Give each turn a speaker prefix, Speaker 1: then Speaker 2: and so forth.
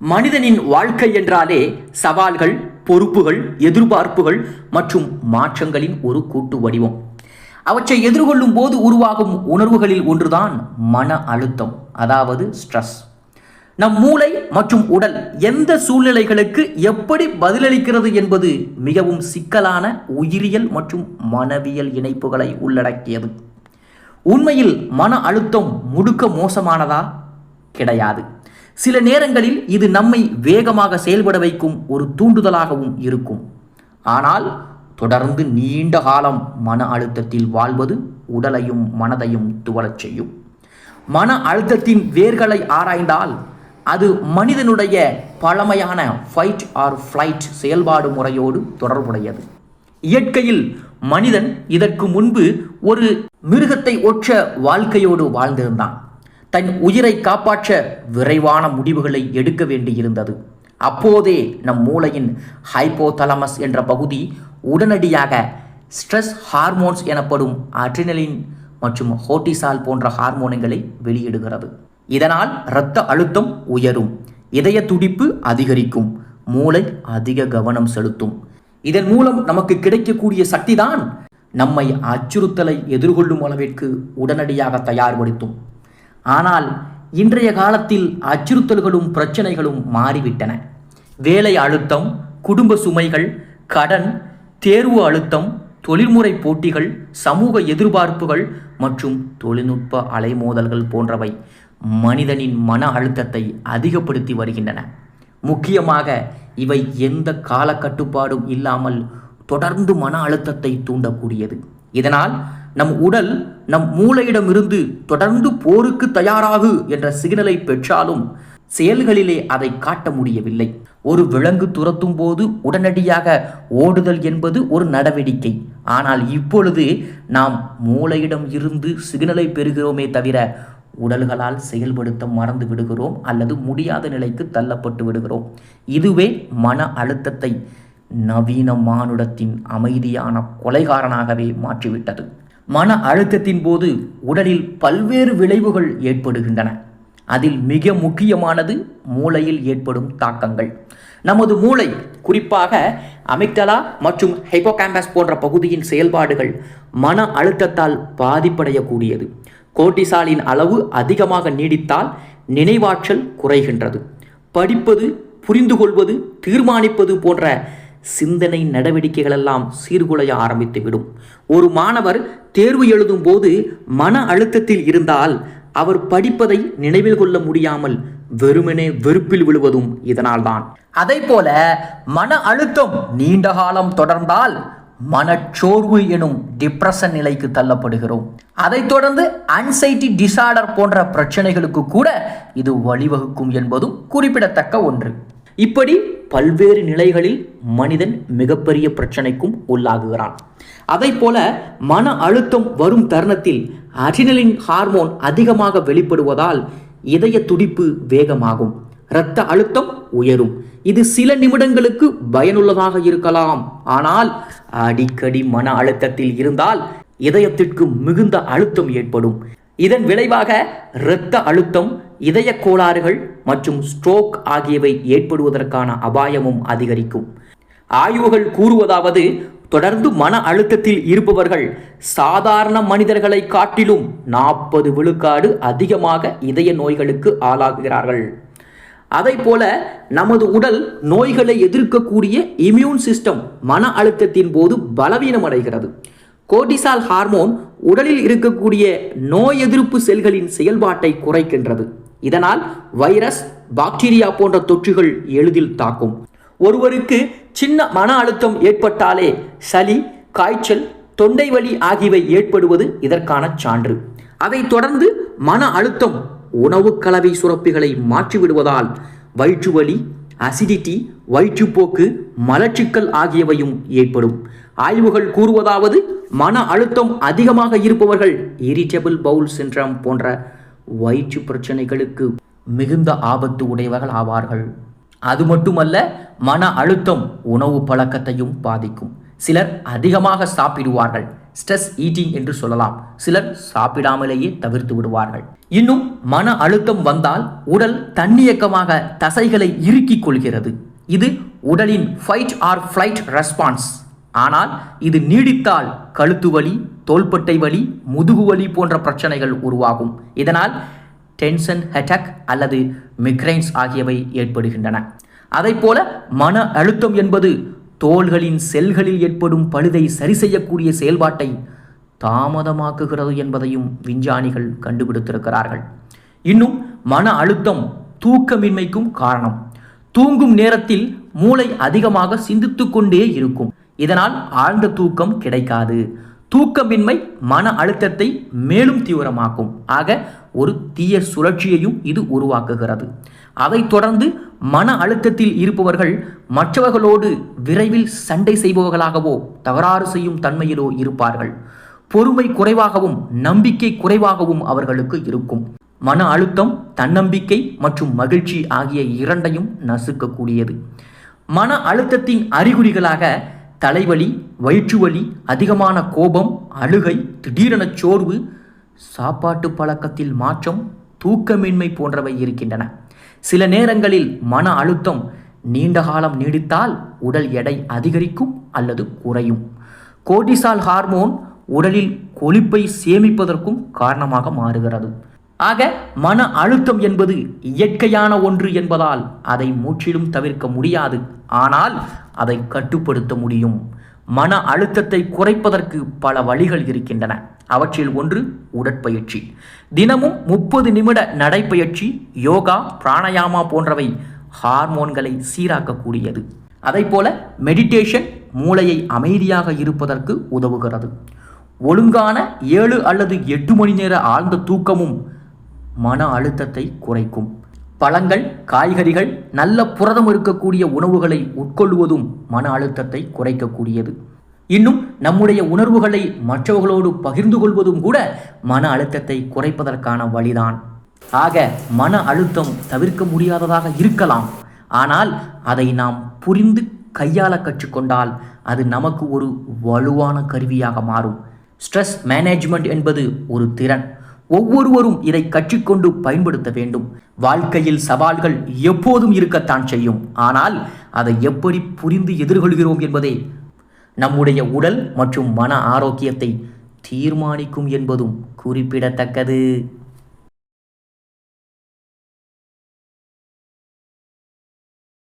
Speaker 1: மனிதனின் வாழ்க்கை என்றாலே சவால்கள் பொறுப்புகள் எதிர்பார்ப்புகள் மற்றும் மாற்றங்களின் ஒரு கூட்டு வடிவம். அவற்றை எதிர்கொள்ளும் போது உருவாகும் உணர்வுகளில் ஒன்றுதான் மன அழுத்தம் அதாவது ஸ்ட்ரெஸ் நம் மூளை மற்றும் உடல் எந்த சூழ்நிலைகளுக்கு எப்படி பதிலளிக்கிறது என்பது மிகவும் சிக்கலான உயிரியல் மற்றும் மனவியல் இணைப்புகளை உள்ளடக்கியது. உண்மையில் மன அழுத்தம் முடுக்க மோசமானதா? கிடையாது. சில நேரங்களில் இது நம்மை வேகமாக செயல்பட வைக்கும் ஒரு தூண்டுதலாகவும் இருக்கும். ஆனால் தொடர்ந்து நீண்ட காலம் மன அழுத்தத்தில் வாழ்வது உடலையும் மனதையும் துவளச் செய்யும். மன அழுத்தத்தின் வேர்களை ஆராய்ந்தால் அது மனிதனுடைய பழமையான ஃபைட் ஆர் ஃப்ளைட் செயல்பாடு முறையோடு தொடர்புடையது. இயற்கையில் மனிதன் இதற்கு முன்பு ஒரு மிருகத்தை ஒற்ற வாழ்க்கையோடு வாழ்ந்திருந்தான். தன் உயிரை காப்பாற்ற விரைவான முடிவுகளை எடுக்க வேண்டியிருந்தது. அப்போதே நம் மூளையின் ஹைப்போதலமஸ் என்ற பகுதி உடனடியாக ஸ்ட்ரெஸ் ஹார்மோன்ஸ் எனப்படும் அட்ரினலின் மற்றும் ஹோட்டிசால் போன்ற ஹார்மோன்களை வெளியிடுகிறது. இதனால் இரத்த அழுத்தம் உயரும் இதய துடிப்பு அதிகரிக்கும் மூளை அதிக கவனம் செலுத்தும். இதன் மூலம் நமக்கு கிடைக்கக்கூடிய சக்திதான் நம்மை அச்சுறுத்தலை எதிர்கொள்ளும் அளவிற்கு உடனடியாக தயார்படுத்தும். ஆனால் இன்றைய காலத்தில் அச்சுறுத்தல்களும் பிரச்சனைகளும் மாறிவிட்டன. வேலை அழுத்தம் குடும்ப சுமைகள் கடன் தேர்வு அழுத்தம் தொழில்முறை போட்டிகள் சமூக எதிர்பார்ப்புகள் மற்றும் தொழில்நுட்ப அலைமோதல்கள் போன்றவை மனிதனின் மன அழுத்தத்தை அதிகப்படுத்தி வருகின்றன. முக்கியமாக இவை எந்த கால கட்டுப்பாடும் இல்லாமல் தொடர்ந்து மன அழுத்தத்தை தூண்டக்கூடியது. இதனால் நம் உடல் நம் மூளையிடமிருந்து தொடர்ந்து போருக்கு தயாராகு என்ற சிக்னலை பெற்றாலும் செயல்களிலே அதை காட்ட முடியவில்லை. ஒரு விலங்கு துரத்தும் போது உடனடியாக ஓடுதல் என்பது ஒரு நடவடிக்கை. ஆனால் இப்பொழுது நாம் மூளையிடம் இருந்து சிக்னலை பெறுகிறோமே தவிர உடல்களால் செயல்படுத்த மறந்து விடுகிறோம் அல்லது முடியாத நிலைக்கு தள்ளப்பட்டு விடுகிறோம். இதுவே மன அழுத்தத்தை நவீன மானுடத்தின் அமைதியான கொலைகாரனாகவே மாற்றிவிட்டது. மன அழுத்தத்தின் போது உடலில் பல்வேறு விளைவுகள் ஏற்படுகின்றன. அதில் மிக முக்கியமானது மூளையில் ஏற்படும் தாக்கங்கள். நமது மூளை குறிப்பாக அமிக்டலா மற்றும் ஹைப்போகாம்பஸ் போன்ற பகுதியின் செயல்பாடுகள் மன அழுத்தத்தால் பாதிப்படையக்கூடியது. கோட்டிசாலின் அளவு அதிகமாக நீடித்தால் நினைவாற்றல் குறைகின்றது. படிப்பது புரிந்து கொள்வது தீர்மானிப்பது போன்ற சிந்தனை நடவடிக்கைகளெல்லாம் சீர்குலைய ஆரம்பித்துவிடும். ஒரு மாணவர் தேர்வு எழுதும் போது மன அழுத்தத்தில் இருந்தால் அவர் படிப்பதை நினைவில் கொள்ள முடியாமல் வெறுமனே வெறுப்பில் விழுவதும் இதனால்தான். அதை போல மன அழுத்தம் நீண்ட காலம் தொடர்ந்தால் மனச்சோர்வு எனும் டிப்ரெஷன் நிலைக்கு தள்ளப்படுகிறோம். அதைத் தொடர்ந்து அன்சைட்டி டிசார்டர் போன்ற பிரச்சனைகளுக்கு கூட இது வழிவகுக்கும் என்பதும் குறிப்பிடத்தக்க ஒன்று. இப்படி பல்வேறு நிலைகளில் மனிதன் மிகப்பெரிய பிரச்சனைக்கும் உள்ளாகுகிறான். அதை போல மன அழுத்தம் வரும் தருணத்தில் அட்ரினலின் ஹார்மோன் அதிகமாக வெளிப்படுவதால் இதய துடிப்பு வேகமாகும் இரத்த அழுத்தம் உயரும். இது சில நிமிடங்களுக்கு பயனுள்ளதாக இருக்கலாம். ஆனால் அடிக்கடி மன அழுத்தத்தில் இருந்தால் இதயத்திற்கு மிகுந்த அழுத்தம் ஏற்படும். இதன் விளைவாக இரத்த அழுத்தம் இதய கோளாறுகள் மற்றும் ஸ்ட்ரோக் ஆகியவை ஏற்படுவதற்கான அபாயமும் அதிகரிக்கும். ஆய்வுகள் கூறுவதாவது தொடர்ந்து மன அழுத்தத்தில் இருப்பவர்கள் சாதாரண மனிதர்களை காட்டிலும் நாற்பது விழுக்காடு அதிகமாக இதய நோய்களுக்கு ஆளாகிறார்கள். அதை போல நமது உடல் நோய்களை எதிர்க்கக்கூடிய இம்யூன் சிஸ்டம் மன அழுத்தத்தின் போது பலவீனமடைகிறது. கோர்டிசால் ஹார்மோன் உடலில் இருக்கக்கூடிய நோய் எதிர்ப்பு செல்களின் செயல்பாட்டை குறைக்கின்றது. இதனால் வைரஸ் பாக்டீரியா போன்ற தொற்றுகள் எளிதில் தாக்கும். ஒருவருக்கு சின்ன மன அழுத்தம் ஏற்பட்டாலே சளி காய்ச்சல் தொண்டை வலி ஆகியவை ஏற்படுவது இதற்கான சான்று. அதைத் தொடர்ந்து மன அழுத்தம் உணவு கலவை சுரப்பிகளை மாற்றிவிடுவதால் வயிற்று வலி அசிடிட்டி வயிற்றுப்போக்கு மலச்சிக்கல் ஆகியவையும் ஏற்படும். ஆய்வுகள் கூறுவதாவது மன அழுத்தம் அதிகமாக இருப்பவர்கள் இரிட்டபிள் பவுல் சின்ட்ரம் போன்ற வயிற்று பிரச்சனைகளுக்கு மிகுந்த ஆபத்து உடையவர்கள் ஆவார்கள். அது மட்டுமல்ல மன அழுத்தம் உணவு பழக்கத்தையும் பாதிக்கும். சிலர் அதிகமாக சாப்பிடுவார்கள். ஸ்ட்ரெஸ் ஈட்டிங் என்று சொல்லலாம். சிலர் சாப்பிடாமலேயே தவிர்த்து விடுவார்கள். இன்னும் மன அழுத்தம் வந்தால் உடல் தன்னியக்கமாக தசைகளை இறுக்கிக் கொள்கிறது. இது உடலின் ஃபைட் ஆர் ஃப்ளைட் ரெஸ்பான்ஸ் ஆனால் இது நீடித்தால் கழுத்து வலி தோள்பட்டை வலி முதுகு வலி போன்ற பிரச்சனைகள் உருவாகும். இதனால் டென்ஷன் ஹெட்டக் அல்லது மிக்ரைன்ஸ் ஆகியவை ஏற்படுகின்றன. அதைப்போல மன அழுத்தம் என்பது தோள்களின் செல்களில் ஏற்படும் பழுதை சரி செய்யக்கூடிய செயல்பாட்டை தாமதமாக்குகிறது என்பதையும் விஞ்ஞானிகள் கண்டுபிடித்திருக்கிறார்கள். இன்னும் மன அழுத்தம் தூக்கமின்மைக்கும் காரணம். தூங்கும் நேரத்தில் மூளை அதிகமாக சிந்தித்துக்கொண்டே இருக்கும். இதனால் ஆழ்ந்த தூக்கம் கிடைக்காது. தூக்கமின்மை மன அழுத்தத்தை மேலும் தீவிரமாக்கும். ஆக ஒரு தீய சுழற்சியையும் இது உருவாக்குகிறது. அதைத் தொடர்ந்து மன அழுத்தத்தில் இருப்பவர்கள் மற்றவர்களோடு விரைவில் சண்டை செய்பவர்களாகவோ தகராறு செய்யும் தன்மையிலோ இருப்பார்கள். பொறுமை குறைவாகவும் நம்பிக்கை குறைவாகவும் அவர்களுக்கு இருக்கும். மன அழுத்தம் தன்னம்பிக்கை மற்றும் மகிழ்ச்சி ஆகிய இரண்டையும் நசுக்கக்கூடியது. மன அழுத்தத்தின் அறிகுறிகளாக தலைவலி வயிற்றுவலி அதிகமான கோபம் அழுகை திடீரென சோர்வு சாப்பாட்டு பழக்கத்தில் மாற்றம் தூக்கமின்மை போன்றவை இருக்கின்றன. சில நேரங்களில் மன அழுத்தம் நீண்ட காலம் நீடித்தால் உடல் எடை அதிகரிக்கும் அல்லது குறையும். கோர்டிசால் ஹார்மோன் உடலில் கொழுப்பை சேமிப்பதற்கும் காரணமாக மாறுகிறது. ஆக மன அழுத்தம் என்பது இயற்கையான ஒன்று என்பதால் அதை முற்றிலும் தவிர்க்க முடியாது. ஆனால் அதை கட்டுப்படுத்த முடியும். மன அழுத்தத்தை குறைப்பதற்கு பல வழிகள் இருக்கின்றன. அவற்றில் ஒன்று உடற்பயிற்சி. தினமும் முப்பது நிமிட நடைப்பயிற்சி யோகா பிராணயாமா போன்றவை ஹார்மோன்களை சீராக்கக்கூடியது. அதைப்போல மெடிடேஷன் மூளையை அமைதியாக இருப்பதற்கு உதவுகிறது. ஒழுங்கான ஏழு அல்லது எட்டு மணி நேர ஆழ்ந்த தூக்கமும் மன அழுத்தத்தை குறைக்கும். பழங்கள் காய்கறிகள் நல்ல புரதம் இருக்கக்கூடிய உணவுகளை உட்கொள்வதும் மன அழுத்தத்தை குறைக்கக்கூடியது. இன்னும் நம்முடைய உணர்வுகளை மற்றவர்களோடு பகிர்ந்து கொள்வதும் கூட மன அழுத்தத்தை குறைப்பதற்கான வழிதான். ஆக மன அழுத்தம் தவிர்க்க முடியாததாக இருக்கலாம். ஆனால் அதை நாம் புரிந்து கையாள கற்றுக்கொண்டால் அது நமக்கு ஒரு வலுவான கருவியாக மாறும். ஸ்ட்ரெஸ் மேனேஜ்மெண்ட் என்பது ஒரு திறன். ஒவ்வொருவரும் இதை கற்றுக்கொண்டு பயன்படுத்த வேண்டும். வாழ்க்கையில் சவால்கள் எப்போதும் இருக்கத்தான் செய்யும். ஆனால் அதை எப்படி புரிந்து எதிர்கொள்கிறோம் என்பதே நம்முடைய உடல் மற்றும் மன ஆரோக்கியத்தை தீர்மானிக்கும் என்பதும் குறிப்பிடத்தக்கது.